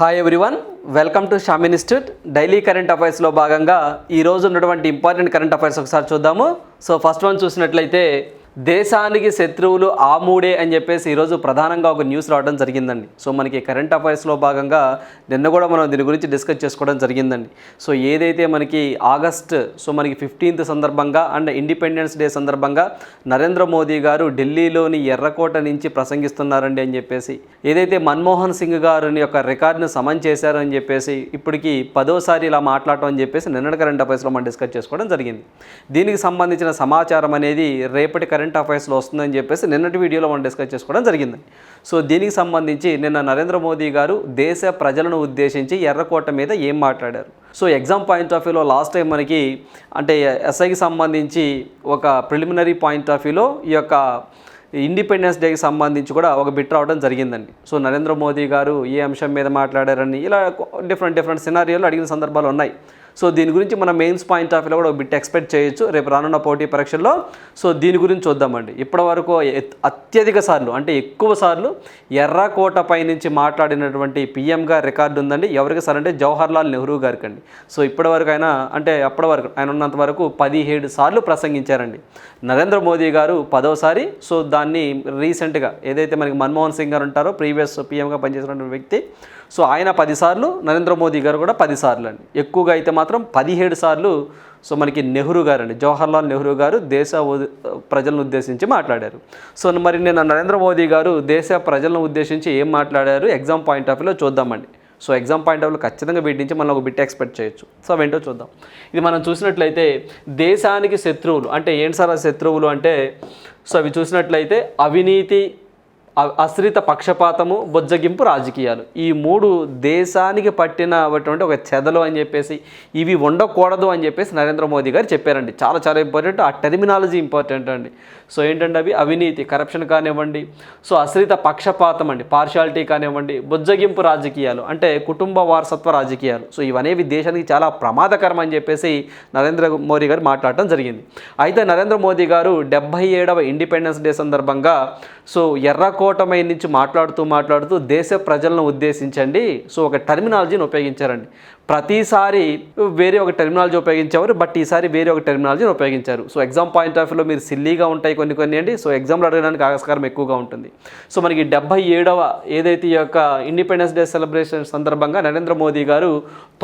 Hi everyone welcome to Sham institute daily current అఫైర్స్లో భాగంగా ఈ రోజు ఉన్నటువంటి ఇంపార్టెంట్ కరెంట్ అఫైర్స్ ఒకసారి చూద్దాము. సో ఫస్ట్ వన్ చూసినట్లయితే దేశానికి శత్రువులు ఆ మూడే అని చెప్పేసి ఈరోజు ప్రధానంగా ఒక న్యూస్ రావడం జరిగిందండి. సో మనకి కరెంట్ అఫైర్స్లో భాగంగా నిన్న కూడా మనం దీని గురించి డిస్కస్ చేసుకోవడం జరిగిందండి. సో ఏదైతే మనకి ఆగస్ట్ సో మనకి ఫిఫ్టీన్త్ సందర్భంగా అండ్ ఇండిపెండెన్స్ డే సందర్భంగా నరేంద్ర మోదీ గారు ఢిల్లీలోని ఎర్రకోట నుంచి ప్రసంగిస్తున్నారండి అని చెప్పేసి ఏదైతే మన్మోహన్ సింగ్ గారిని యొక్క రికార్డును సమన్ చేశారు అని చెప్పేసి ఇప్పటికి పదోసారి ఇలా మాట్లాడటం అని చెప్పేసి నిన్నటి కరెంట్ అఫైర్స్లో మనం డిస్కస్ చేసుకోవడం జరిగింది. దీనికి సంబంధించిన సమాచారం అనేది రేపటి కరెంట్ అఫైర్స్లో వస్తుందని చెప్పేసి నిన్నటి వీడియోలో మనం డిస్కస్ చేసుకోవడం జరిగింది. సో దీనికి సంబంధించి నిన్న నరేంద్ర మోదీ గారు దేశ ప్రజలను ఉద్దేశించి ఎర్రకోట మీద ఏం మాట్లాడారు? సో ఎగ్జామ్ పాయింట్ ఆఫ్ వ్యూలో లాస్ట్ టైం మనకి అంటే ఎస్ఐకి సంబంధించి ఒక ప్రిలిమినరీ పాయింట్ ఆఫ్ వ్యూలో ఈ యొక్క ఇండిపెండెన్స్ డేకి సంబంధించి కూడా ఒక బిట్ రావడం జరిగిందండి. సో నరేంద్ర మోదీ గారు ఏ అంశం మీద మాట్లాడారని ఇలా డిఫరెంట్ డిఫరెంట్ సినారియోలు అడిగిన సందర్భాలు ఉన్నాయి. సో దీని గురించి మన మెయిన్స్ పాయింట్ ఆఫ్ వ్యూలో కూడా బిట్ ఎక్స్పెక్ట్ చేయొచ్చు. రేపు రానున్న పోటీ పరీక్షల్లో. సో దీని గురించి చూద్దామండి. ఇప్పటి వరకు అత్యధిక సార్లు అంటే ఎక్కువ సార్లు ఎర్రకోట పై నుంచి మాట్లాడినటువంటి పిఎంగా రికార్డు ఉందండి. ఎవరికి సార్ అంటే జవహర్లాల్ నెహ్రూ గారికి అండి సో ఇప్పటి వరకు ఆయన అంటే అప్పటి వరకు ఆయన ఉన్నంత వరకు పదిహేడు సార్లు ప్రసంగించారండి. నరేంద్ర మోదీ గారు పదోసారి. సో దాన్ని రీసెంట్గా ఏదైతే మనకి మన్మోహన్ సింగ్ గారు ఉంటారో ప్రీవియస్ పీఎంగా పనిచేసినటువంటి వ్యక్తి. సో ఆయన పదిసార్లు నరేంద్ర మోదీ గారు కూడా పదిసార్లు అండి. ఎక్కువగా అయితే మాత్రం మాత్రం పదిహేడు సార్లు సో మనకి నెహ్రూ గారు అండి జవహర్లాల్ నెహ్రూ గారు దేశ ప్రజలను ఉద్దేశించి మాట్లాడారు. సో మరి నేను నరేంద్ర మోదీ గారు దేశ ప్రజలను ఉద్దేశించి ఏం మాట్లాడారు? ఎగ్జామ్ పాయింట్ ఆఫ్ వ్యూలో చూద్దామండి. సో ఎగ్జామ్ పాయింట్ ఆఫ్ వ్యూలో ఖచ్చితంగా వీటి నుంచి మనం ఒక బిట్ ఎక్స్పెక్ట్ చేయొచ్చు. సో అవేంటో చూద్దాం. ఇది మనం చూసినట్లయితే దేశానికి శత్రువులు అంటే ఏంటి సార్ ఆ శత్రువులు అంటే? సో అవి చూసినట్లయితే అవినీతి అశ్రిత పక్షపాతము బొజ్జగింపు రాజకీయాలు. ఈ మూడు దేశానికి పట్టినటువంటి ఒక చెదలు అని చెప్పేసి ఇవి ఉండకూడదు అని చెప్పేసి నరేంద్ర మోదీ గారు చెప్పారండి. చాలా చాలా ఇంపార్టెంట్. ఆ టెర్మినాలజీ ఇంపార్టెంట్ అండి. సో ఏంటంటే అవి అవినీతి కరప్షన్ కానివ్వండి సో అశ్రిత పక్షపాతం అండి. పార్షాలిటీ కానివ్వండి బుజ్జగింపు రాజకీయాలు అంటే కుటుంబ వారసత్వ రాజకీయాలు. సో ఇవనేవి దేశానికి చాలా ప్రమాదకరం అని చెప్పేసి నరేంద్ర మోదీ గారు మాట్లాడటం జరిగింది. అయితే నరేంద్ర మోదీ గారు డెబ్బై ఏడవ ఇండిపెండెన్స్ డే సందర్భంగా సో ఎర్రకో కూటమి నుంచి మాట్లాడుతూ మాట్లాడుతూ దేశ ప్రజలను ఉద్దేశించండి. సో ఒక టెర్మినాలజీని ఉపయోగించారండి. ప్రతిసారి వేరే ఒక టెర్మినాలజీ ఉపయోగించేవారు బట్ ఈసారి వేరే ఒక టెర్మినాలజీని ఉపయోగించారు. సో ఎగ్జామ్ పాయింట్ ఆఫ్ వ్యూలో మీరు సిల్లీగా ఉంటాయి కొన్ని కొన్ని అండి. సో ఎగ్జామ్లో అడగడానికి ఆస్కారం ఎక్కువగా ఉంటుంది. సో మనకి డెబ్బై ఏడవ ఏదైతే ఈ యొక్క ఇండిపెండెన్స్ డే సెలబ్రేషన్ సందర్భంగా నరేంద్ర మోదీ గారు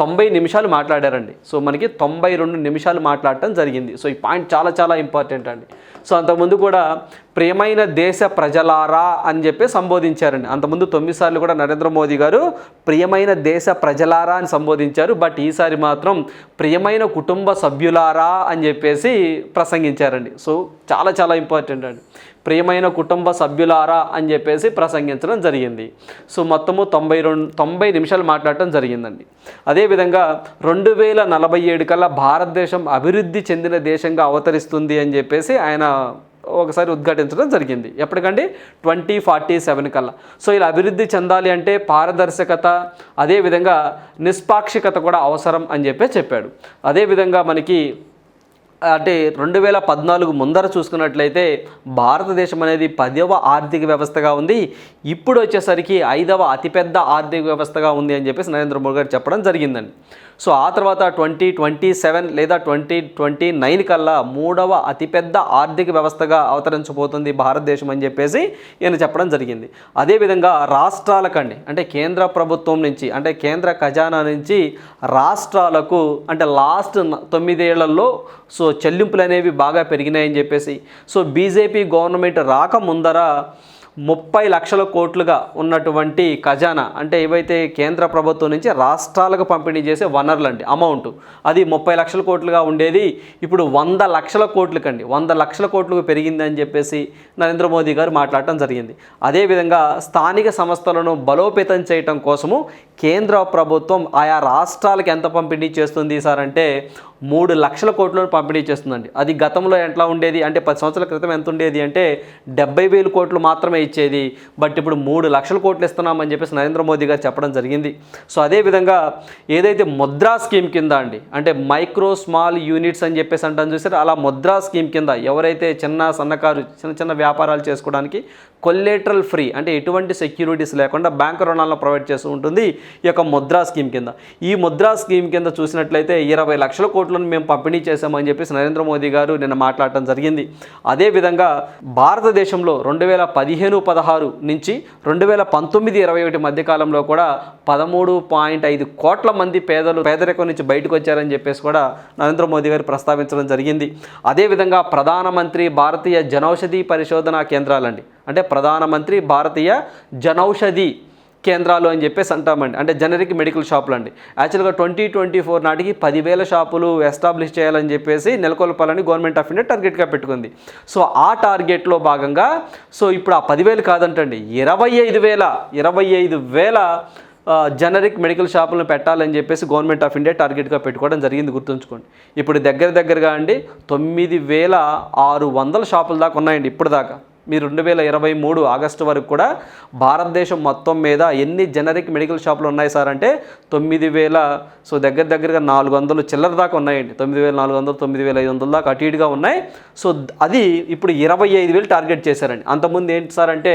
తొంభై నిమిషాలు మాట్లాడారండి. సో మనకి తొంభై రెండు నిమిషాలు మాట్లాడటం జరిగింది. సో ఈ పాయింట్ చాలా చాలా ఇంపార్టెంట్ అండి. సో అంతకుముందు కూడా ప్రియమైన దేశ ప్రజలారా అని చెప్పి సంబోధించారండి. అంతకుముందు తొమ్మిది సార్లు కూడా నరేంద్ర మోదీ గారు ప్రియమైన దేశ ప్రజలారా అని సంబోధించారు. బట్ ఈసారి మాత్రం ప్రియమైన కుటుంబ సభ్యులారా అని చెప్పేసి ప్రసంగించారండి. సో చాలా చాలా ఇంపార్టెంట్ అండి. ప్రియమైన కుటుంబ సభ్యులారా అని చెప్పేసి ప్రసంగించడం జరిగింది. సో మొత్తము తొంభై రెండు తొంభై నిమిషాలు మాట్లాడటం జరిగిందండి. అదేవిధంగా రెండు వేల నలభై ఏడు కల్లా భారతదేశం అభివృద్ధి చెందిన దేశంగా అవతరిస్తుంది అని చెప్పేసి ఆయన ఒకసారి ఉద్ఘాటించడం జరిగింది. ఎప్పటికండి? ట్వంటీ ఫార్టీ సెవెన్ కల్లా. సో ఇలా అభివృద్ధి చెందాలి అంటే పారదర్శకత అదేవిధంగా నిష్పాక్షికత కూడా అవసరం అని చెప్పి చెప్పాడు. అదేవిధంగా మనకి అంటే రెండు వేల పద్నాలుగు ముందర చూసుకున్నట్లయితే భారతదేశం అనేది పదవ ఆర్థిక వ్యవస్థగా ఉంది. ఇప్పుడు వచ్చేసరికి ఐదవ అతిపెద్ద ఆర్థిక వ్యవస్థగా ఉంది అని చెప్పేసి నరేంద్ర మోడీ గారు చెప్పడం జరిగిందండి. సో ఆ తర్వాత ట్వంటీ ట్వంటీ సెవెన్ లేదా ట్వంటీ ట్వంటీ నైన్ కల్లా మూడవ అతిపెద్ద ఆర్థిక వ్యవస్థగా అవతరించబోతుంది భారతదేశం అని చెప్పేసి ఈయన చెప్పడం జరిగింది. అదేవిధంగా రాష్ట్రాలకండి అంటే కేంద్ర ప్రభుత్వం నుంచి అంటే కేంద్ర ఖజానా నుంచి రాష్ట్రాలకు అంటే లాస్ట్ తొమ్మిదేళ్ళలో సో చెల్లింపులు అనేవి బాగా పెరిగినాయని చెప్పేసి సో బీజేపీ గవర్నమెంట్ రాకముందర ముప్పై లక్షల కోట్లుగా ఉన్నటువంటి ఖజానా అంటే ఏవైతే కేంద్ర ప్రభుత్వం నుంచి రాష్ట్రాలకు పంపిణీ చేసే వనరులు అండి అమౌంట్ అది ముప్పై లక్షల కోట్లుగా ఉండేది. ఇప్పుడు వంద లక్షల కోట్లకండి. వంద లక్షల కోట్లకు పెరిగిందని చెప్పేసి నరేంద్ర మోదీ గారు మాట్లాడటం జరిగింది. అదేవిధంగా స్థానిక సంస్థలను బలోపేతం చేయటం కోసము కేంద్ర ప్రభుత్వం ఆయా రాష్ట్రాలకు ఎంత పంపిణీ చేస్తుంది సార్ అంటే మూడు లక్షల కోట్లను పంపిణీ చేస్తుందండి. అది గతంలో ఎట్లా ఉండేది? అంటే పది సంవత్సరాల క్రితం ఎంత ఉండేది అంటే డెబ్బై వేలు కోట్లు మాత్రమే ఇచ్చేది. బట్ ఇప్పుడు మూడు లక్షల కోట్లు ఇస్తున్నామని చెప్పేసి నరేంద్ర మోదీ గారు చెప్పడం జరిగింది. సో అదేవిధంగా ఏదైతే ముద్రా స్కీమ్ కింద అండి అంటే మైక్రో స్మాల్ యూనిట్స్ అని చెప్పేసి అంటాను చూసారు? అలా ముద్రా స్కీమ్ కింద ఎవరైతే చిన్న సన్నకారు చిన్న చిన్న వ్యాపారాలు చేసుకోవడానికి కొల్లేటరల్ ఫ్రీ అంటే ఎటువంటి సెక్యూరిటీస్ లేకుండా బ్యాంక్ రుణాలను ప్రొవైడ్ చేస్తూ ఉంటుంది ఈ యొక్క ముద్రా స్కీమ్ కింద. ఈ ముద్రా స్కీమ్ కింద చూసినట్లయితే ఇరవై లక్షల కోట్లు కోట్లను మేము పంపిణీ చేశామని చెప్పేసి నరేంద్ర మోదీ గారు నిన్న మాట్లాడటం జరిగింది. అదేవిధంగా భారతదేశంలో రెండు వేల పదిహేను పదహారు నుంచి రెండు వేల పంతొమ్మిది ఇరవై ఒకటి మధ్యకాలంలో కూడా పదమూడు పాయింట్ ఐదు కోట్ల మంది పేదలు పేదరికం నుంచి బయటకు వచ్చారని చెప్పేసి కూడా నరేంద్ర మోదీ గారు ప్రస్తావించడం జరిగింది. అదేవిధంగా ప్రధానమంత్రి భారతీయ జనౌషధి పరిశోధనా కేంద్రాలండి. అంటే ప్రధానమంత్రి భారతీయ జనౌషధి కేంద్రాలు అని చెప్పేసి అంటామండి అంటే జనరిక్ మెడికల్ షాపులు అండి యాక్చువల్గా ట్వంటీ ట్వంటీ ఫోర్ నాటికి పదివేల షాపులు ఎస్టాబ్లిష్ చేయాలని చెప్పేసి నెలకొల్పాలని గవర్నమెంట్ ఆఫ్ ఇండియా టార్గెట్గా పెట్టుకుంది. సో ఆ టార్గెట్లో భాగంగా సో ఇప్పుడు ఆ పదివేలు కాదంటండి. ఇరవై ఐదు వేల ఇరవై ఐదు వేల జనరిక్ మెడికల్ షాపులను పెట్టాలని చెప్పేసి గవర్నమెంట్ ఆఫ్ ఇండియా టార్గెట్గా పెట్టుకోవడం జరిగింది గుర్తుంచుకోండి. ఇప్పుడు దగ్గర దగ్గరగా అండి తొమ్మిది వేల ఆరు వందల షాపుల దాకా ఉన్నాయండి ఇప్పుడు దాకా మీరు రెండు వేల ఇరవై మూడు ఆగస్టు వరకు కూడా భారతదేశం మొత్తం మీద ఎన్ని జనరిక్ మెడికల్ షాపులు ఉన్నాయి సార్ అంటే తొమ్మిది వేల సో దగ్గర దగ్గరగా నాలుగు వందలు చిల్లర దాకా ఉన్నాయండి. తొమ్మిది వేల నాలుగు వందలు తొమ్మిది వేల ఐదు వందల దాకా అటు ఇటుగా ఉన్నాయి. సో అది ఇప్పుడు ఇరవై ఐదు వేలు టార్గెట్ చేశారండి. అంతకుముందు ఏంటి సార్ అంటే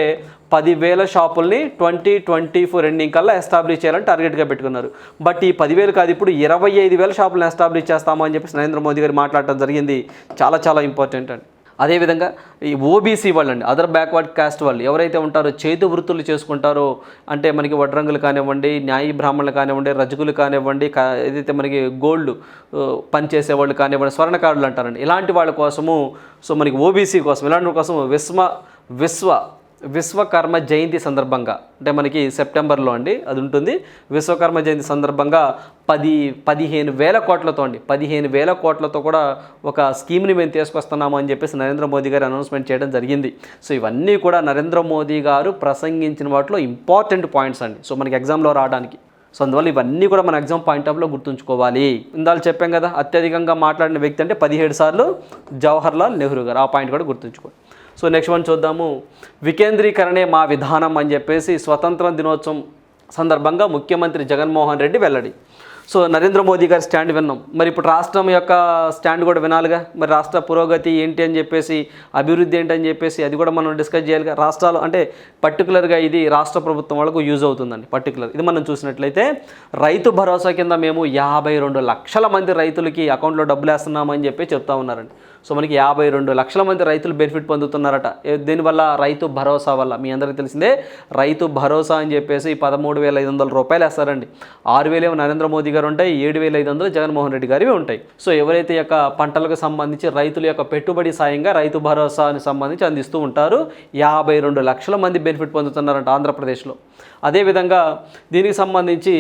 పదివేల షాపుల్ని ట్వంటీ ట్వంటీ ఫోర్ ఎండింగ్ కల్లా ఎస్టాబ్లిష్ చేయాలని టార్గెట్గా పెట్టుకున్నారు. బట్ ఈ పదివేలు కాదు ఇప్పుడు ఇరవై ఐదు వేల షాపులను ఎస్టాబ్లిష్ చేస్తామని చెప్పేసి నరేంద్ర మోదీ గారు మాట్లాడటం జరిగింది. చాలా చాలా ఇంపార్టెంట్ అండి. అదేవిధంగా ఈ ఓబీసీ వాళ్ళు అండి అదర్ బ్యాక్వర్డ్ కాస్ట్ వాళ్ళు ఎవరైతే ఉంటారో చేతి వృత్తులు చేసుకుంటారో అంటే మనకి వడ్రంగులు కానివ్వండి న్యాయ బ్రాహ్మణులు కానివ్వండి రజకులు కానివ్వండి కా- ఏదైతే మనకి గోల్డ్ పని చేసేవాళ్ళు కానివ్వండి స్వర్ణకారులు అంటారండి. ఇలాంటి వాళ్ళ కోసము సో మనకి ఓబీసీ కోసం ఇలాంటి కోసం విశ్వ విశ్వ విశ్వకర్మ జయంతి సందర్భంగా అంటే మనకి సెప్టెంబర్లో అండి అది ఉంటుంది. విశ్వకర్మ జయంతి సందర్భంగా పది పదిహేను వేల కోట్లతో అండి పదిహేను వేల కోట్లతో కూడా ఒక స్కీమ్ని మేము తీసుకొస్తున్నాము అని చెప్పేసి నరేంద్ర మోదీ గారు అనౌన్స్మెంట్ చేయడం జరిగింది. సో ఇవన్నీ కూడా నరేంద్ర మోదీ గారు ప్రసంగించిన వాటిలో ఇంపార్టెంట్ పాయింట్స్ అండి. సో మనకి ఎగ్జామ్లో రావడానికి. సో అందువల్ల ఇవన్నీ కూడా మన ఎగ్జామ్ పాయింట్ ఆఫ్లో గుర్తుంచుకోవాలి. ఇందాలు చెప్పాం కదా అత్యధికంగా మాట్లాడిన వ్యక్తి అంటే పదిహేడు సార్లు జవహర్లాల్ నెహ్రూ గారు. ఆ పాయింట్ కూడా గుర్తుంచుకోండి. సో నెక్స్ట్ వన్ చూద్దాము. వికేంద్రీకరణే మా విధానం అని చెప్పేసి స్వతంత్ర దినోత్సవం సందర్భంగా ముఖ్యమంత్రి జగన్మోహన్ రెడ్డి వెల్లడి. సో నరేంద్ర మోదీ గారి స్టాండ్ విన్నాం. మరి ఇప్పుడు రాష్ట్రం యొక్క స్టాండ్ కూడా వినాలిగా? మరి రాష్ట్ర పురోగతి ఏంటి అని చెప్పేసి అభివృద్ధి ఏంటి అని చెప్పేసి అది కూడా మనం డిస్కస్ చేయాలిగా? రాష్ట్రాలు అంటే పర్టికులర్గా ఇది రాష్ట్ర ప్రభుత్వం వాళ్ళకు యూజ్ అవుతుందండి పర్టికులర్. ఇది మనం చూసినట్లయితే రైతు భరోసా కింద మేము యాభై రెండు లక్షల మంది రైతులకి అకౌంట్లో డబ్బులు వేస్తున్నామని చెప్పి చెప్తా ఉన్నారండి. సో మనకి యాభై రెండు లక్షల మంది రైతులు బెనిఫిట్ పొందుతున్నారట. దీనివల్ల రైతు భరోసా వల్ల మీ అందరికీ తెలిసిందే రైతు భరోసా అని చెప్పేసి పదమూడు వేల ఐదు వందల రూపాయలు వేస్తారండి. ఆరు వేలేమో నరేంద్ర మోదీ గారు ఉంటాయి ఏడు వేల ఐదు వందలు జగన్మోహన్ రెడ్డి గారివి ఉంటాయి. సో ఎవరైతే యొక్క పంటలకు సంబంధించి రైతుల యొక్క పెట్టుబడి సాయంగా రైతు భరోసాని సంబంధించి అందిస్తూ ఉంటారు యాభై రెండు లక్షల మంది బెనిఫిట్ పొందుతున్నారంట ఆంధ్రప్రదేశ్లో. అదేవిధంగా దీనికి సంబంధించి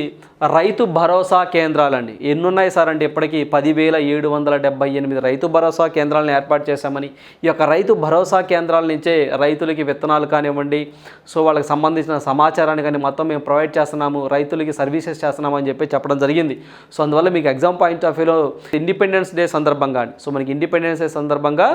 రైతు భరోసా కేంద్రాలండి. ఎన్ని ఉన్నాయి సార్ అంటే ఇప్పటికీ పదివేల ఏడు వందల డెబ్బై ఎనిమిది రైతు భరోసా కేంద్రాలను ఏర్పాటు చేశామని. ఈ యొక్క రైతు భరోసా కేంద్రాల నుంచే రైతులకి విత్తనాలు కానివ్వండి సో వాళ్ళకి సంబంధించిన సమాచారాన్ని కానీ మొత్తం మేము ప్రొవైడ్ చేస్తున్నాము రైతులకి సర్వీసెస్ చేస్తున్నాము అని చెప్పి చెప్పడం జరిగింది. సో అందువల్ల మీకు ఎగ్జామ్ పాయింట్ ఆఫ్ వ్యూలో ఇండిపెండెన్స్ డే సందర్భంగా సో మనకి ఇండిపెండెన్స్ డే సందర్భంగా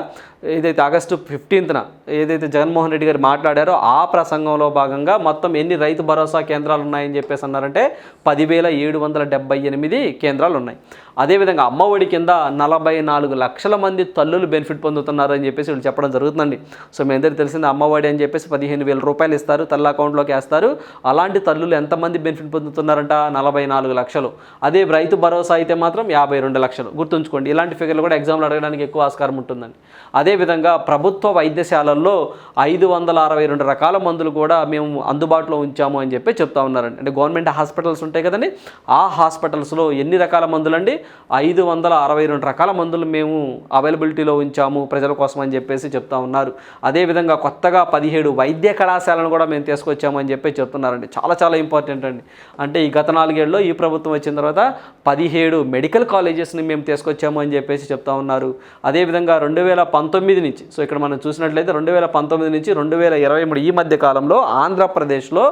ఏదైతే ఆగస్టు ఫిఫ్టీన్త్న ఏదైతే జగన్మోహన్ రెడ్డి గారు మాట్లాడారో ఆ ప్రసంగంలో భాగంగా మొత్తం ఎన్ని రైతు భరోసా కేంద్రాలు ఉన్నాయని చెప్పేసి అన్నారంటే పదివేల ఏడు వందల డెబ్బై ఎనిమిది కేంద్రాలు ఉన్నాయి. అదేవిధంగా అమ్మఒడి కింద నలభై నాలుగు లక్షల మంది తల్లులు బెనిఫిట్ పొందుతున్నారు అని చెప్పేసి వీళ్ళు చెప్పడం జరుగుతుందండి. సో మీ అందరికీ తెలిసింది అమ్మఒడి అని చెప్పేసి పదిహేను వేల రూపాయలు ఇస్తారు తల్లి అకౌంట్లోకి వేస్తారు. అలాంటి తల్లులు ఎంతమంది బెనిఫిట్ పొందుతున్నారంట? నలభై నాలుగు లక్షలు. అదే రైతు భరోసా అయితే మాత్రం యాభై రెండు లక్షలు. గుర్తుంచుకోండి ఇలాంటి ఫిగర్లు కూడా ఎగ్జామ్లో అడగడానికి ఎక్కువ ఆస్కారం ఉంటుందండి. అదేవిధంగా ప్రభుత్వ వైద్యశాలల్లో ఐదు వందల అరవై రెండు రకాల మందులు కూడా మేము అందుబాటులో ఉంచాము అని చెప్పి చెప్తా ఉన్నారండి. అంటే గవర్నమెంట్ హాస్పిటల్స్ ఉంటాయి కదండి ఆ హాస్పిటల్స్లో ఎన్ని రకాల మందులు అండి ఐదు వందల అరవై రెండు రకాల మందులు మేము అవైలబిలిటీలో ఉంచాము ప్రజల కోసం అని చెప్పేసి చెప్తా ఉన్నారు. అదేవిధంగా కొత్తగా పదిహేడు వైద్య కళాశాలను కూడా మేము తీసుకొచ్చాము అని చెప్పి చెప్తున్నారండి. చాలా చాలా ఇంపార్టెంట్ అండి. అంటే ఈ గత నాలుగేళ్ళలో ఈ ప్రభుత్వం వచ్చిన తర్వాత పదిహేడు మెడికల్ కాలేజెస్ని మేము తీసుకొచ్చాము అని చెప్పేసి చెప్తా ఉన్నారు. అదేవిధంగా రెండు వేల పంతొమ్మిది నుంచి సో ఇక్కడ మనం చూసినట్లయితే రెండు వేల పంతొమ్మిది నుంచి రెండు వేల ఇరవై మూడు ఈ మధ్య కాలంలో ఆంధ్రప్రదేశ్లో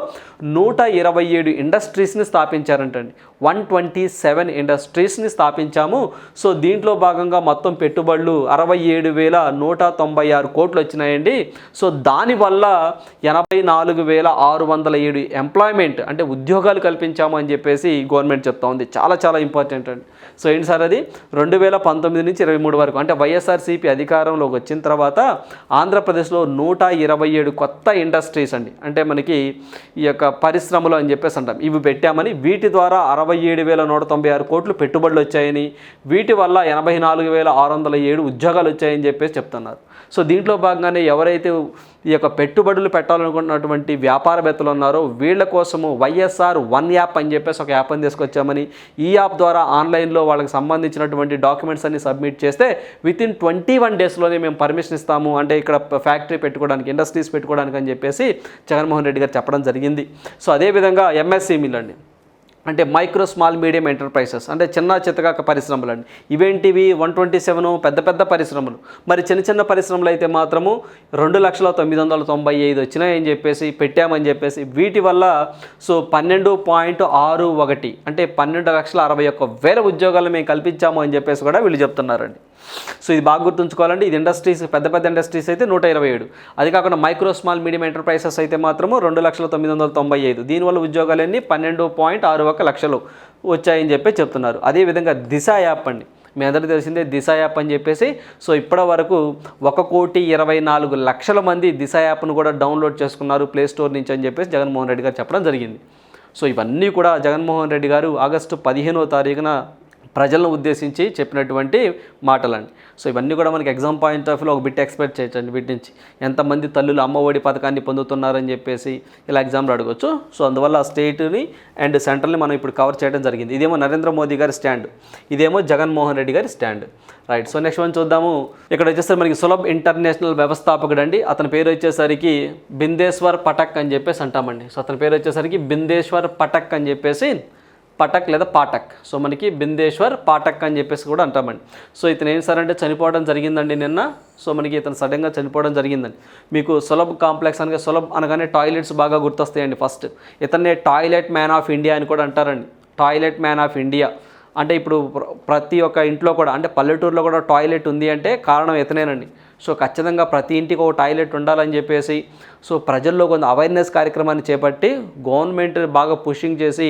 నూట ఇరవై ఏడు ఇండస్ట్రీస్ని స్థాపించారంటండి. వన్ ట్వంటీ సెవెన్ ఇండస్ట్రీస్ని స్థాపించారు స్థాపించాము. సో దీంట్లో భాగంగా మొత్తం పెట్టుబడులు అరవై ఏడు వేల నూట తొంభై ఆరు కోట్లు వచ్చినాయండి. సో దానివల్ల ఎనభై నాలుగు వేల ఆరు వందల ఏడు ఎంప్లాయ్మెంట్ అంటే ఉద్యోగాలు కల్పించాము అని చెప్పేసి గవర్నమెంట్ చెప్తా ఉంది. చాలా చాలా ఇంపార్టెంట్ అండి. సో ఏంటి సార్ అది? రెండు వేల పంతొమ్మిది నుంచి ఇరవై మూడు వరకు అంటే వైఎస్ఆర్సీపీ అధికారంలోకి వచ్చిన తర్వాత ఆంధ్రప్రదేశ్లో నూట ఇరవై ఏడు కొత్త ఇండస్ట్రీస్ అండి. అంటే మనకి ఈ యొక్క పరిశ్రమలు అని చెప్పేసి అంటాం. ఇవి పెట్టామని వీటి ద్వారా అరవై ఏడు వేల నూట తొంభై ఆరు కోట్లు పెట్టుబడులు వచ్చాయని వీటి వల్ల ఎనభై నాలుగు వేల ఆరు వందల ఏడు ఉద్యోగాలు వచ్చాయని చెప్పేసి చెప్తున్నారు. సో దీంట్లో భాగంగానే ఎవరైతే ఈ యొక్క పెట్టుబడులు పెట్టాలనుకున్నటువంటి వ్యాపారవేత్తలు ఉన్నారో వీళ్ళ కోసము వైఎస్ఆర్ వన్ యాప్ అని చెప్పేసి ఒక యాప్ని తీసుకొచ్చామని ఈ యాప్ ద్వారా ఆన్లైన్లో వాళ్ళకి సంబంధించినటువంటి డాక్యుమెంట్స్ అన్ని సబ్మిట్ చేస్తే విత్ ఇన్ ట్వంటీ వన్ డేస్లోనే మేము పర్మిషన్ ఇస్తాము. అంటే ఇక్కడ ఫ్యాక్టరీ పెట్టుకోవడానికి ఇండస్ట్రీస్ పెట్టుకోవడానికి అని చెప్పేసి జగన్మోహన్ రెడ్డి గారు చెప్పడం జరిగింది. సో అదేవిధంగా ఎంఎస్సీ మిల్ అండి అంటే మైక్రో స్మాల్ మీడియం ఎంటర్ప్రైజెస్ అంటే చిన్న చిత్తగాక పరిశ్రమలు అండి ఇవేంటివి? వన్ ట్వంటీ సెవెన్ పెద్ద పెద్ద పరిశ్రమలు. మరి చిన్న చిన్న పరిశ్రమలు అయితే మాత్రము రెండు లక్షల తొమ్మిది వందల తొంభై ఐదు వచ్చినాయని చెప్పేసి పెట్టామని చెప్పేసి వీటి వల్ల సో పన్నెండు పాయింట్ ఆరు ఒకటి అంటే పన్నెండు లక్షల అరవై ఒక్క వేల ఉద్యోగాలు మేము కల్పించాము అని చెప్పేసి కూడా వీళ్ళు చెప్తున్నారండి. సో ఇది బాగా గుర్తుంచుకోవాలండి. ఇది ఇండస్ట్రీస్ పెద్ద పెద్ద ఇండస్ట్రీస్ అయితే నూట ఇరవై ఏడు. అది కాకుండా మైక్రో స్మాల్ మీడియం ఎంటర్ప్రైజెస్ అయితే మాత్రము రెండు లక్షల తొమ్మిది వందల తొంభై ఐదు. దీనివల్ల ఉద్యోగాలన్నీ పన్నెండు పాయింట్ ఆరు ఒక లక్షలు వచ్చాయని చెప్పి చెప్తున్నారు. అదేవిధంగా దిశ యాప్ అండి. మీ అందరికీ తెలిసిందే దిశ యాప్ అని చెప్పేసి. సో ఇప్పటి వరకు ఒక కోటి ఇరవై నాలుగు లక్షల మంది దిశ యాప్ను కూడా డౌన్లోడ్ చేసుకున్నారు ప్లే స్టోర్ నుంచి అని చెప్పేసి జగన్మోహన్ రెడ్డి గారు చెప్పడం జరిగింది. సో ఇవన్నీ కూడా జగన్మోహన్ రెడ్డి గారు ఆగస్టు పదిహేనో తారీఖున ప్రజలను ఉద్దేశించి చెప్పినటువంటి మాటలండి. సో ఇవన్నీ కూడా మనకి ఎగ్జామ్ పాయింట్ ఆఫ్ వ్యూలో ఒక బిట్ ఎక్స్పెక్ట్ చేయొచ్చండి వీటి నుంచి. ఎంతమంది తల్లులు అమ్మఒడి పథకాన్ని పొందుతున్నారని చెప్పేసి ఇలా ఎగ్జామ్లో అడగవచ్చు సో అందువల్ల స్టేట్ని అండ్ సెంట్రల్ని మనం ఇప్పుడు కవర్ చేయడం జరిగింది. ఇదేమో నరేంద్ర మోదీ గారి స్టాండ్. ఇదేమో జగన్మోహన్ రెడ్డి గారి stand. Right. So next one చూద్దాము. ఇక్కడ వచ్చేసరికి మనకి సులభ్ ఇంటర్నేషనల్ వ్యవస్థాపకుడు అండి. అతని పేరు వచ్చేసరికి బిందేశ్వర్ పటక్ అని చెప్పేసి అంటామండి. సో అతని పేరు వచ్చేసరికి బిందేశ్వర్ పటక్ అని చెప్పేసి పటక్ లేదా పాటక్. సో మనకి బిందేశ్వర్ పాటక్ అని చెప్పేసి కూడా అంటామండి. సో ఇతను ఏం సార్ అంటే చనిపోవడం జరిగిందండి నిన్న. సో మనకి ఇతను సడన్గా చనిపోవడం జరిగిందండి. మీకు సులభ్ కాంప్లెక్స్ అనగా సులభ్ అనగానే టాయిలెట్స్ బాగా గుర్తొస్తాయండి ఫస్ట్. ఇతన్నే టాయిలెట్ మ్యాన్ ఆఫ్ ఇండియా అని కూడా అంటారండి. Toilet man of India. అంటే ఇప్పుడు ప్ర- ప్రతి ఒక్క ఇంట్లో కూడా అంటే పల్లెటూరులో కూడా టాయిలెట్ ఉంది అంటే కారణం ఇతనేనండి. సో ఖచ్చితంగా ప్రతి ఇంటికి ఒక టాయిలెట్ ఉండాలని చెప్పేసి సో ప్రజల్లో కొంత అవేర్నెస్ కార్యక్రమాన్ని చేపట్టి గవర్నమెంట్ బాగా పుషింగ్ చేసి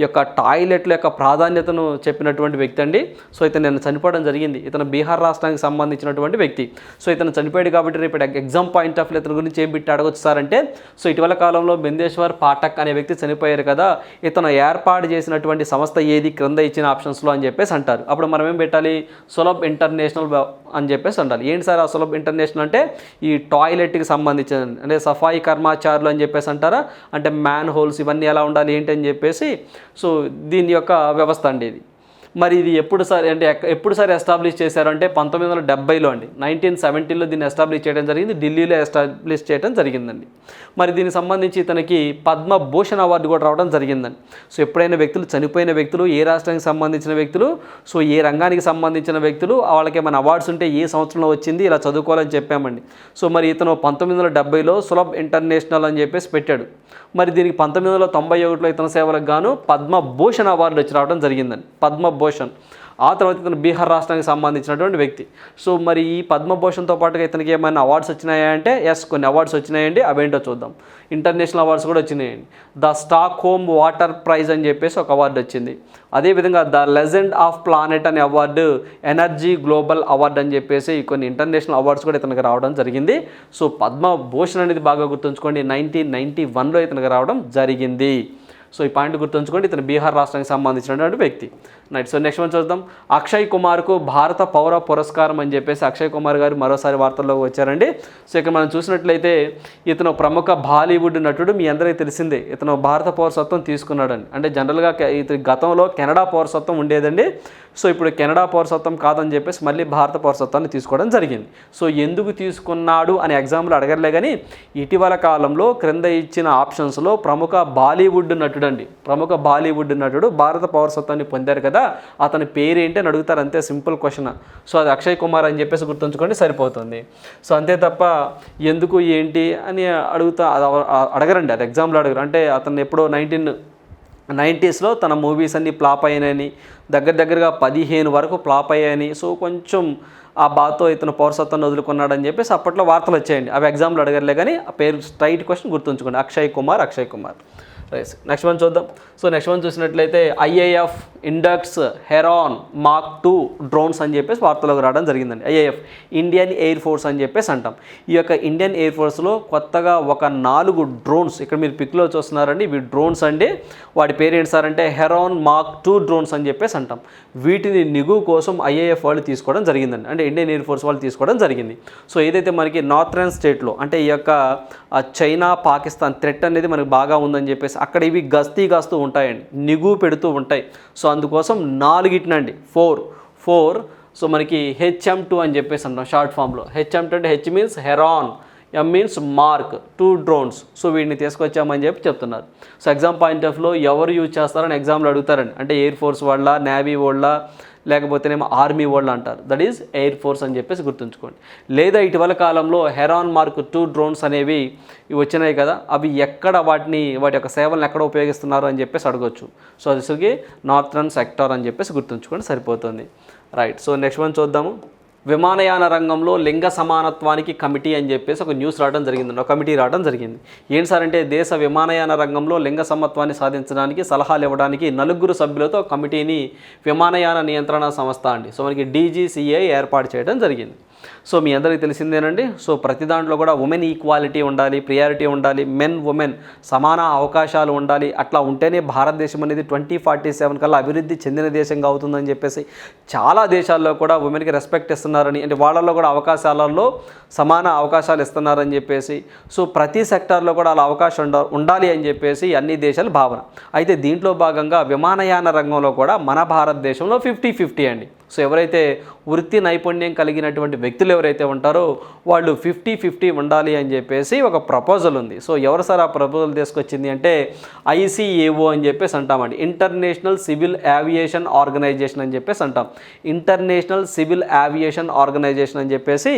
ఈ యొక్క టాయిలెట్ల యొక్క ప్రాధాన్యతను చెప్పినటువంటి వ్యక్తి అండి. సో ఇతను నేను చనిపోవడం జరిగింది. ఇతను బీహార్ రాష్ట్రానికి సంబంధించినటువంటి వ్యక్తి. సో ఇతను చనిపోయాడు కాబట్టి రేపు ఎగ్జామ్ పాయింట్ ఆఫ్ ఇతని గురించి ఏం బిట్టి అడగొచ్చు సార్ అంటే సో ఇటీవల కాలంలో బిందేశ్వర్ పాఠక్ అనే వ్యక్తి చనిపోయారు కదా ఇతను ఏర్పాటు చేసినటువంటి సంస్థ ఏది క్రింద ఇచ్చిన ఆప్షన్స్లో అని చెప్పేసి అంటారు. అప్పుడు మనం ఏం పెట్టాలి? సులభ్ ఇంటర్నేషనల్ అని చెప్పేసి అంటారు. ఏంటి సార్ ఆ సులభ్ ఇంటర్నేషనల్ అంటే ఈ టాయిలెట్కి సంబంధించిన అంటే సఫాయి కర్మాచారులు అని చెప్పేసి అంటారా? అంటే మ్యాన్ హోల్స్ ఇవన్నీ ఎలా ఉండాలి ఏంటి అని చెప్పేసి సో దీని యొక్క వ్యవస్థ అండి ఇది. మరి ఇది ఎప్పుడు సార్ అంటే ఎప్పుడు సార్ ఎస్టాబ్లిష్ చేశారంటే పంతొమ్మిది వందల డెబ్బైలో అండి. నైన్టీన్ సెవెంటీలో దీన్ని ఎస్టాబ్లిష్ చేయడం జరిగింది. ఢిల్లీలో ఎస్టాబ్లిష్ చేయడం జరిగిందండి. మరి దీనికి సంబంధించి ఇతనికి పద్మభూషణ్ అవార్డు కూడా రావడం జరిగిందండి. సో ఎప్పుడైనా వ్యక్తులు చనిపోయిన వ్యక్తులు ఏ రాష్ట్రానికి సంబంధించిన వ్యక్తులు సో ఏ రంగానికి సంబంధించిన వ్యక్తులు వాళ్ళకి ఏమైనా అవార్డ్స్ ఉంటే ఏ సంవత్సరంలో వచ్చింది ఇలా చదువుకోవాలని చెప్పామండి. సో మరి ఇతను పంతొమ్మిది వందల డెబ్బైలో సులభ్ ఇంటర్నేషనల్ అని చెప్పేసి పెట్టాడు. మరి దీనికి పంతొమ్మిది వందల తొంభై ఒకటిలో ఇతని సేవలకు గాను పద్మభూషణ్ అవార్డు వచ్చి రావడం జరిగిందండి. పద్మభూషణ్ ఆ తర్వాత ఇతను బీహార్ రాష్ట్రానికి సంబంధించినటువంటి వ్యక్తి. సో మరి ఈ పద్మభూషణ్తో పాటుగా ఇతనికి ఏమైనా అవార్డ్స్ వచ్చినాయా అంటే ఎస్ కొన్ని అవార్డ్స్ వచ్చినాయండి. అవేంటో చూద్దాం. ఇంటర్నేషనల్ అవార్డ్స్ కూడా వచ్చినాయండి. The Stockholm water prize అని చెప్పేసి ఒక అవార్డు వచ్చింది. అదేవిధంగా ద లెజెండ్ ఆఫ్ ప్లానెట్ అనే అవార్డు ఎనర్జీ గ్లోబల్ అవార్డు అని చెప్పేసి కొన్ని ఇంటర్నేషనల్ అవార్డ్స్ కూడా ఇతనికి రావడం జరిగింది. సో పద్మభూషణ్ అనేది బాగా గుర్తుంచుకోండి. నైన్టీన్ నైన్టీ వన్లో ఇతనికి రావడం జరిగింది. సో ఈ పాయింట్ గుర్తుంచుకోండి ఇతను బీహార్ రాష్ట్రానికి సంబంధించినటువంటి వ్యక్తి. రైట్ సో నెక్స్ట్ మనం చూద్దాం. అక్షయ్ కుమార్కు భారత పౌర పురస్కారం అని చెప్పేసి అక్షయ్ కుమార్ గారు మరోసారి వార్తల్లోకి వచ్చారండి. సో ఇక్కడ మనం చూసినట్లయితే ఇతను ప్రముఖ బాలీవుడ్ నటుడు మీ అందరికీ తెలిసిందే ఇతను భారత పౌరసత్వం తీసుకున్నాడండి అంటే జనరల్గా ఇతని గతంలో కెనడా పౌరసత్వం ఉండేదండి. సో ఇప్పుడు కెనడా పౌరసత్వం కాదని చెప్పేసి మళ్ళీ భారత పౌరసత్వాన్ని తీసుకోవడం జరిగింది. సో ఎందుకు తీసుకున్నాడు అనే ఎగ్జాంపుల్ అడగలే కానీ ఇటీవల కాలంలో క్రింద ఇచ్చిన ఆప్షన్స్లో ప్రముఖ బాలీవుడ్ నటుడు నటుడండి ప్రముఖ బాలీవుడ్ నటుడు భారత పౌరసత్వాన్ని పొందారు కదా అతని పేరేంటి అని అడుగుతారు అంతే సింపుల్ క్వశ్చన్. సో అది అక్షయ్ కుమార్ అని చెప్పేసి గుర్తుంచుకోండి సరిపోతుంది. సో అంతే తప్ప ఎందుకు ఏంటి అని అడుగుతా అది అడగరండి అది ఎగ్జామ్లో అడగరు. అంటే అతను ఎప్పుడో నైన్టీన్ నైంటీస్లో తన మూవీస్ అన్ని ఫ్లాప్ అయినాయని దగ్గర దగ్గరగా పదిహేను వరకు ఫ్లాప్ అయ్యాయని సో కొంచెం ఆ బాతో ఇతను పౌరసత్వాన్ని వదులుకున్నాడని చెప్పేసి అప్పట్లో వార్తలు వచ్చాయండి. అవి ఎగ్జామ్లో అడగలే కానీ ఆ పేరు స్ట్రైట్ క్వశ్చన్ గుర్తుంచుకోండి. అక్షయ్ కుమార్ అక్షయ్ కుమార్. రైస్ నెక్స్ట్ వన్ చూద్దాం. సో నెక్స్ట్ వన్ చూసినట్లయితే IAF inducts Heron Mark two drones అని చెప్పేసి వార్తలోకి రావడం జరిగిందండి. ఐఏఎఫ్ ఇండియన్ ఎయిర్ ఫోర్స్ అని చెప్పేసి అంటాం. ఈ యొక్క ఇండియన్ ఎయిర్ ఫోర్స్లో కొత్తగా ఒక నాలుగు డ్రోన్స్ ఇక్కడ మీరు పిక్లో చూస్తున్నారండి. ఇవి డ్రోన్స్ అండి. వాటి పేరు ఏంటి సార్ అంటే హెరాన్ మార్క్ టూ డ్రోన్స్ అని చెప్పేసి అంటాం. వీటిని నిగు కోసం ఐఏఎఫ్ వాళ్ళు తీసుకోవడం జరిగిందండి. అంటే ఇండియన్ ఎయిర్ ఫోర్స్ వాళ్ళు తీసుకోవడం జరిగింది. సో ఏదైతే మనకి నార్థరన్ స్టేట్లో అంటే ఈ యొక్క చైనా పాకిస్తాన్ థ్రెట్ అనేది మనకు బాగా ఉందని చెప్పేసి అక్కడ ఇవి గస్తీ కాస్తూ ఉంటాయండి నిగు పెడుతూ ఉంటాయి. సో అందుకోసం నాలుగిటినండి ఫోర్. ఫోర్ సో మనకి హెచ్ఎం టూ అని చెప్పేసి అంటాం షార్ట్ ఫామ్లో. హెచ్ఎం టూ అంటే H means Heron M means Mark two drones. So వీటిని తీసుకొచ్చామని చెప్పి చెప్తున్నారు. సో ఎగ్జామ్ పాయింట్ ఆఫ్లో ఎవరు యూజ్ చేస్తారని ఎగ్జామ్లో అడుగుతారండి. అంటే ఎయిర్ ఫోర్స్ వాళ్ళ నేవీ వాళ్ళ లేకపోతేనేమో ఆర్మీ వాళ్ళు అంటారు. దట్ ఈజ్ ఎయిర్ ఫోర్స్ అని చెప్పేసి గుర్తుంచుకోండి. లేదా ఇటీవల కాలంలో హెరాన్ మార్క్ టూ డ్రోన్స్ అనేవి ఇవి వచ్చినాయి కదా అవి ఎక్కడ వాటిని వాటి యొక్క సేవలను ఎక్కడ ఉపయోగిస్తున్నారు అని చెప్పేసి అడగొచ్చు. సో అసలుకి నార్థరన్ సెక్టార్ అని చెప్పేసి గుర్తుంచుకోండి సరిపోతుంది. రైట్ సో నెక్స్ట్ వన్ చూద్దాము. విమానయాన రంగంలో లింగ సమానత్వానికి కమిటీ అని చెప్పేసి ఒక న్యూస్ రావడం జరిగింది ఒక కమిటీ రావడం జరిగింది. ఏంటి సార్ అంటే దేశ విమానయాన రంగంలో లింగ సమత్వాన్ని సాధించడానికి సలహాలు ఇవ్వడానికి నలుగురు సభ్యులతో కమిటీని విమానయాన నియంత్రణ సంస్థ అండి. సో మనకి డీజీసీఏ ఏర్పాటు చేయడం జరిగింది. సో మీ అందరికీ తెలిసిందేనండి. సో ప్రతి దాంట్లో కూడా ఉమెన్ ఈక్వాలిటీ ఉండాలి ప్రియారిటీ ఉండాలి మెన్ ఉమెన్ సమాన అవకాశాలు ఉండాలి. అట్లా ఉంటేనే భారతదేశం అనేది ట్వంటీ ఫార్టీ సెవెన్ కల్లా అభివృద్ధి చెందిన దేశంగా అవుతుందని చెప్పేసి చాలా దేశాల్లో కూడా ఉమెన్కి రెస్పెక్ట్ ఇస్తున్నారని అంటే వాళ్ళల్లో కూడా అవకాశాలలో సమాన అవకాశాలు ఇస్తున్నారని చెప్పేసి సో ప్రతి సెక్టార్లో కూడా అలా అవకాశం ఉండ ఉండాలి అని చెప్పేసి అన్ని దేశాల భావన. అయితే దీంట్లో భాగంగా విమానయాన రంగంలో కూడా మన భారతదేశంలో ఫిఫ్టీ ఫిఫ్టీ అండి. సో ఎవరైతే వృత్తి నైపుణ్యం కలిగినటువంటి వ్యక్తులు ఎవరైతే ఉంటారో వాళ్ళు ఫిఫ్టీ ఫిఫ్టీ ఉండాలి అని చెప్పేసి ఒక ప్రపోజల్ ఉంది. సో ఎవరు సార్ ఆ ప్రపోజల్ తీసుకొచ్చింది అంటే ఐసీఏఓ అని చెప్పేసి అంటామండి. ఇంటర్నేషనల్ సివిల్ యావియేషన్ ఆర్గనైజేషన్ అని చెప్పేసి అంటాం. ఇంటర్నేషనల్ సివిల్ యావియేషన్ ఆర్గనైజేషన్ అని చెప్పేసి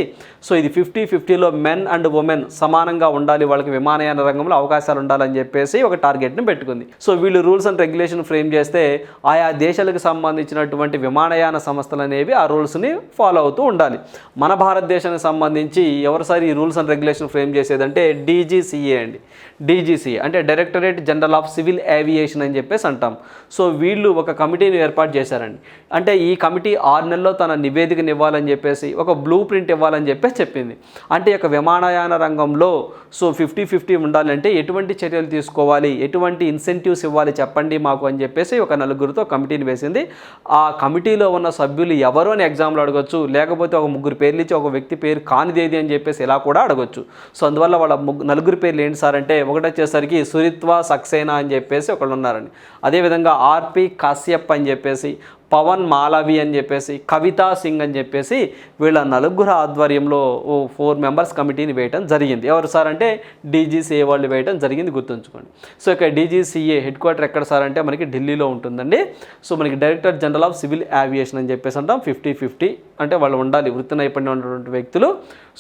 సో ఇది ఫిఫ్టీ ఫిఫ్టీలో మెన్ అండ్ ఉమెన్ సమానంగా ఉండాలి వాళ్ళకి విమానయాన రంగంలో అవకాశాలు ఉండాలని చెప్పేసి ఒక టార్గెట్ని పెట్టుకుంది. సో వీళ్ళు రూల్స్ అండ్ రెగ్యులేషన్ ఫ్రేమ్ చేస్తే ఆయా దేశాలకు సంబంధించినటువంటి విమానయాన సంస్థలు అనేవి ఆ రూల్స్ని ఫాలో అవుతూ ఉండాలి. మన భారతదేశానికి సంబంధించి ఎవరు ఈ రూల్స్ అండ్ రెగ్యులేషన్ ఫ్రేమ్ చేసేదంటే డీజీసీఏ అండి. డీజీసీ అంటే directorate general of civil aviation అని చెప్పేసి అంటాం. సో వీళ్ళు ఒక కమిటీని ఏర్పాటు చేశారండి. అంటే ఈ కమిటీ ఆరు నెలల్లో తన నివేదికను ఇవ్వాలని చెప్పేసి ఒక బ్లూ ప్రింట్ ఇవ్వాలని చెప్పేసి చెప్పింది. అంటే ఒక యొక్క విమానయాన రంగంలో సో ఫిఫ్టీ ఫిఫ్టీ ఉండాలంటే ఎటువంటి చర్యలు తీసుకోవాలి ఎటువంటి ఇన్సెంటివ్స్ ఇవ్వాలి చెప్పండి మాకు అని చెప్పేసి ఒక నలుగురితో కమిటీని వేసింది. ఆ కమిటీలో ఉన్న సభ్యులు ఎవరు అని ఎగ్జామ్లో అడగొచ్చు లేకపోతే ఒక ముగ్గురు పేర్లు ఇచ్చి ఒక వ్యక్తి పేరు కానిదేది అని చెప్పేసి ఇలా కూడా అడగొచ్చు. సో అందువల్ల వాళ్ళ ముగ్గు నలుగురు పేర్లు ఏంటి సార్ అంటే ఒకటి వచ్చేసరికి సురిత్వ సక్సేనా అని చెప్పేసి ఒకళ్ళు ఉన్నారండి అదేవిధంగా ఆర్పి కాశ్యప్ అని చెప్పేసి పవన్ మాలవి అని చెప్పేసి కవితా సింగ్ అని చెప్పేసి వీళ్ళ నలుగురు ఆధ్వర్యంలో ఓ ఫోర్ మెంబర్స్ కమిటీని వేయటం జరిగింది. ఎవరు సార్ అంటే డీజీసీఏ వాళ్ళు వేయటం జరిగింది గుర్తుంచుకోండి. సో ఇక్కడ డీజీసీఏ హెడ్ క్వార్టర్ ఎక్కడ సార్ అంటే మనకి ఢిల్లీలో ఉంటుందండి. సో మనకి director general of civil aviation అని చెప్పేసి అంటాం. ఫిఫ్టీ ఫిఫ్టీ అంటే వాళ్ళు ఉండాలి వృత్తి నైపుణ్యం ఉన్నటువంటి వ్యక్తులు.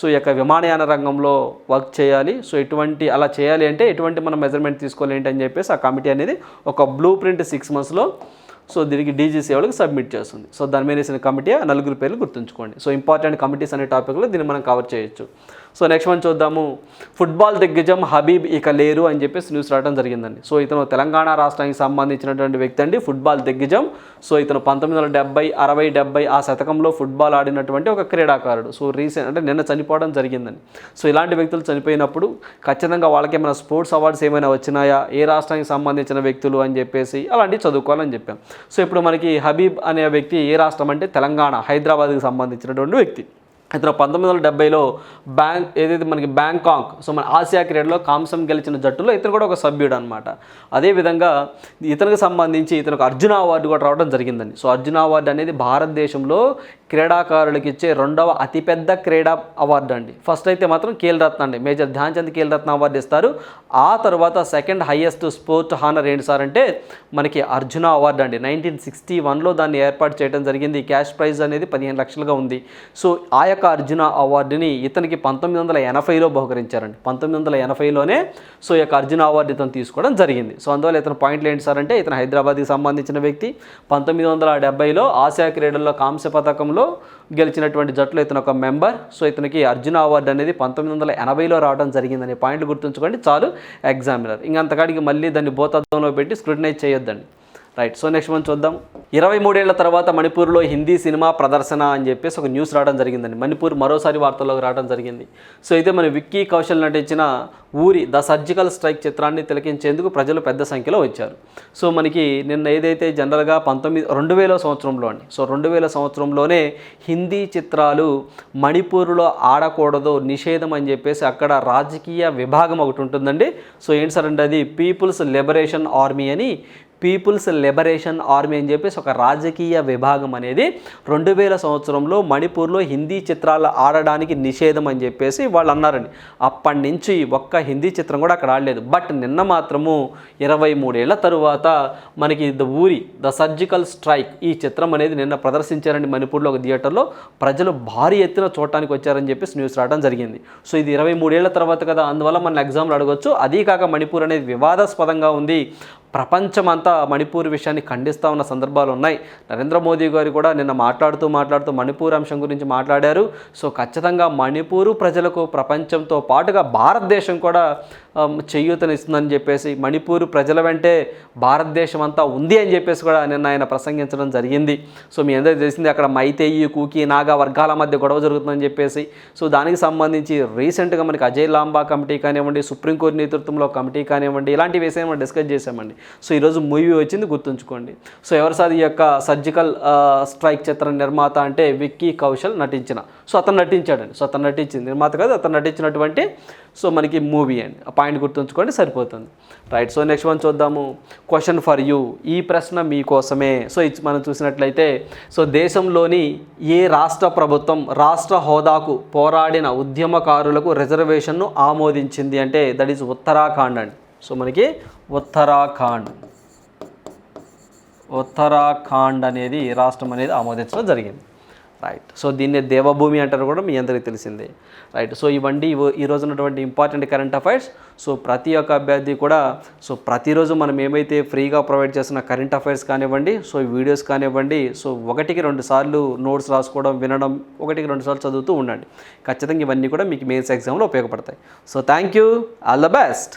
సో ఈ యొక్క విమానయాన రంగంలో వర్క్ చేయాలి. సో ఎటువంటి అలా చేయాలి అంటే ఎటువంటి మనం మెజర్మెంట్ తీసుకోవాలి ఏంటి అని చెప్పేసి ఆ కమిటీ అనేది ఒక బ్లూ ప్రింట్ సిక్స్ మంత్స్లో సో దీనికి డీజీసీ వాళ్ళకి సబ్మిట్ చేస్తుంది. సో దాని మీద వేసిన కమిటీ ఆ నలుగురు పేర్లు గుర్తుంచుకోండి. సో ఇంపార్టెంట్ కమిటీస్ అనే టాపిక్లో దీన్ని మనం కవర్ చేయొచ్చు. సో నెక్స్ట్ మనం చూద్దాము. ఫుట్బాల్ దిగ్గజం హబీబ్ ఇక లేరు అని చెప్పేసి న్యూస్ రావడం జరిగిందండి. సో ఇతను తెలంగాణ రాష్ట్రానికి సంబంధించినటువంటి వ్యక్తి అండి ఫుట్బాల్ దిగ్గజం. సో ఇతను పంతొమ్మిది వందల డెబ్బై అరవై డెబ్బై ఆ శతకంలో ఫుట్బాల్ ఆడినటువంటి ఒక క్రీడాకారుడు. సో రీసెంట్ అంటే నిన్న చనిపోవడం జరిగిందండి. సో ఇలాంటి వ్యక్తులు చనిపోయినప్పుడు ఖచ్చితంగా వాళ్ళకి ఏమైనా స్పోర్ట్స్ అవార్డ్స్ ఏమైనా వచ్చినాయా ఏ రాష్ట్రానికి సంబంధించిన వ్యక్తులు అని చెప్పేసి అలాంటివి చదువుకోవాలని చెప్పాం. సో ఇప్పుడు మనకి హబీబ్ అనే వ్యక్తి ఏ రాష్ట్రం అంటే తెలంగాణ హైదరాబాద్కి సంబంధించినటువంటి వ్యక్తి. ఇతను పంతొమ్మిది వందల డెబ్బైలో బ్యాంక్ ఏదైతే మనకి బ్యాంకాక్ సో మన ఆసియా క్రీడలో కాంసం గెలిచిన జట్టులో ఇతను కూడా ఒక సభ్యుడు అనమాట అదేవిధంగా ఇతనికి సంబంధించి ఇతనికి అర్జున అవార్డు కూడా రావడం జరిగిందండి. సో అర్జున అవార్డు అనేది భారతదేశంలో క్రీడాకారులకు ఇచ్చే రెండవ అతిపెద్ద క్రీడా అవార్డు అండి. ఫస్ట్ అయితే మాత్రం ఖేల్ రత్న అండి. మేజర్ ధ్యాన్ చంద్ రత్న అవార్డు ఇస్తారు. ఆ తర్వాత సెకండ్ హైయెస్ట్ స్పోర్ట్ హానర్ ఏంటి సార్ అంటే మనకి అర్జున అవార్డు అండి. నైన్టీన్ సిక్స్టీ వన్లో దాన్ని ఏర్పాటు చేయడం జరిగింది. క్యాష్ ప్రైజ్ అనేది పదిహేను లక్షలుగా ఉంది. సో ఆ యొక్క అర్జున అవార్డుని ఇతనికి పంతొమ్మిది వందల ఎనభైలో బహుకరించారండి. పంతొమ్మిది వందల ఎనభైలోనే సో ఈ యొక్క అర్జున అవార్డు ఇతను తీసుకోవడం జరిగింది. సో అందువల్ల ఇతను పాయింట్లు ఏంటి సార్ అంటే ఇతను హైదరాబాద్కి సంబంధించిన వ్యక్తి. పంతొమ్మిది వందల డెబ్బైలో ఆసియా క్రీడల్లో కాంస్య పథకంలో గెలిచినటువంటి జట్టులో ఇతను ఒక మెంబర్. సో ఇతనికి అర్జున అవార్డు అనేది పంతొమ్మిది వందల ఎనభైలో రావడం జరిగిందని పాయింట్లు గుర్తుంచుకోండి. చాలు ఎగ్జామినర్. ఇంకా అంతకాడికి మళ్ళీ దాన్ని భూతత్వంలో పెట్టి స్క్రూటినైజ్ చేయొద్దండి. రైట్ సో నెక్స్ట్ మనం చూద్దాం. ఇరవై మూడేళ్ళ తర్వాత మణిపూర్లో హిందీ సినిమా ప్రదర్శన అని చెప్పేసి ఒక న్యూస్ రావడం జరిగిందండి. మణిపూర్ మరోసారి వార్తల్లోకి రావడం జరిగింది. సో అయితే మన విక్కీ కౌశల్ నటించిన ఊరి ద సర్జికల్ స్ట్రైక్ చిత్రాన్ని తిలకించేందుకు ప్రజలు పెద్ద సంఖ్యలో వచ్చారు. సో మనకి నిన్న ఏదైతే జనరల్గా పంతొమ్మిది రెండు వేల సంవత్సరంలో అండి సో రెండు వేల సంవత్సరంలోనే హిందీ చిత్రాలు మణిపూర్లో ఆడకూడదు నిషేధం అని చెప్పేసి అక్కడ రాజకీయ విభాగం ఒకటి ఉంటుందండి. సో ఏంటి సార్ అంటే అది? పీపుల్స్ లిబరేషన్ ఆర్మీ అని పీపుల్స్ లిబరేషన్ ఆర్మీ అని చెప్పేసి ఒక రాజకీయ విభాగం అనేది రెండు వేల సంవత్సరంలో మణిపూర్లో హిందీ చిత్రాలు ఆడడానికి నిషేధం అని చెప్పేసి వాళ్ళు అన్నారండి. అప్పటి నుంచి ఒక్క హిందీ చిత్రం కూడా అక్కడ ఆడలేదు. బట్ నిన్న మాత్రము ఇరవై మూడేళ్ళ తరువాత మనకి ద ఊరి ద సర్జికల్ స్ట్రైక్ ఈ చిత్రం అనేది నిన్న ప్రదర్శించారండి మణిపూర్లో ఒక థియేటర్లో. ప్రజలు భారీ ఎత్తున చూడటానికి వచ్చారని చెప్పేసి న్యూస్ రావడం జరిగింది. సో ఇది ఇరవై మూడేళ్ళ తర్వాత కదా అందువల్ల మన ఎగ్జామ్లు అడగొచ్చు. అదీ కాక మణిపూర్ అనేది వివాదాస్పదంగా ఉంది. ప్రపంచమంతా మణిపూర్ విషయాన్ని ఖండిస్తూ ఉన్న సందర్భాలు ఉన్నాయి. నరేంద్ర మోదీ గారు కూడా నిన్న మాట్లాడుతూ మాట్లాడుతూ మణిపూర్ అంశం గురించి మాట్లాడారు. సో ఖచ్చితంగా మణిపూరు ప్రజలకు ప్రపంచంతో పాటుగా భారతదేశం కూడా చేయూతనిస్తుందని చెప్పేసి మణిపూర్ ప్రజల వెంటే భారతదేశం అంతా ఉంది అని చెప్పేసి కూడా నిన్న ఆయన ప్రసంగించడం జరిగింది. సో మీ అందరికీ తెలిసింది అక్కడ మైతేయి కూకి నాగా వర్గాల మధ్య గొడవ జరుగుతుందని చెప్పేసి. సో దానికి సంబంధించి రీసెంట్గా మనకి అజయ్ లాంబా కమిటీ కానివ్వండి సుప్రీంకోర్టు నేతృత్వంలో కమిటీ కానివ్వండి ఇలాంటి విషయం మనం డిస్కస్ చేసామండి సో ఈరోజు మూవీ వచ్చింది గుర్తుంచుకోండి. సో ఎవరి సార్ ఈ యొక్క సర్జికల్ స్ట్రైక్ చిత్ర నిర్మాత అంటే విక్కీ కౌశల్ నటించిన సో అతను నటించాడండి. సో అతను నటించింది. నిర్మాత కాదు అతను నటించినటువంటి సో మనకి మూవీ అండి. ఆ పాయింట్ గుర్తుంచుకోండి సరిపోతుంది. రైట్ సో నెక్స్ట్ వన్ చూద్దాము. క్వశ్చన్ ఫర్ యూ ఈ ప్రశ్న మీకోసమే. సో ఇది మనం చూసినట్లయితే సో దేశంలోని ఏ రాష్ట్ర ప్రభుత్వం రాష్ట్ర హోదాకు పోరాడిన ఉద్యమకారులకు రిజర్వేషన్ను ఆమోదించింది అంటే దట్ ఈజ్ ఉత్తరాఖండ్ అండి. సో మనకి ఉత్తరాఖండ్. ఉత్తరాఖండ్ అనేది రాష్ట్రం అనేది ఆమోదించడం జరిగింది. రైట్ సో దీన్ని దేవభూమి అంటారు కూడా మీ అందరికీ తెలిసిందే. రైట్ సో ఇవన్నీ ఈ రోజు ఉన్నటువంటి ఇంపార్టెంట్ కరెంట్ అఫైర్స్ సో ప్రతి ఒక్క అభ్యర్థి కూడా సో ప్రతిరోజు మనం ఏమైతే ఫ్రీగా ప్రొవైడ్ చేస్తున్న కరెంట్ అఫైర్స్ కానివ్వండి సో వీడియోస్ కానివ్వండి సో ఒకటికి రెండు సార్లు నోట్స్ రాసుకోవడం వినడం ఒకటికి రెండు సార్లు చదువుతూ ఉండండి. ఖచ్చితంగా ఇవన్నీ కూడా మీకు మెయిన్స్ ఎగ్జామ్లో ఉపయోగపడతాయి. So thank you all the best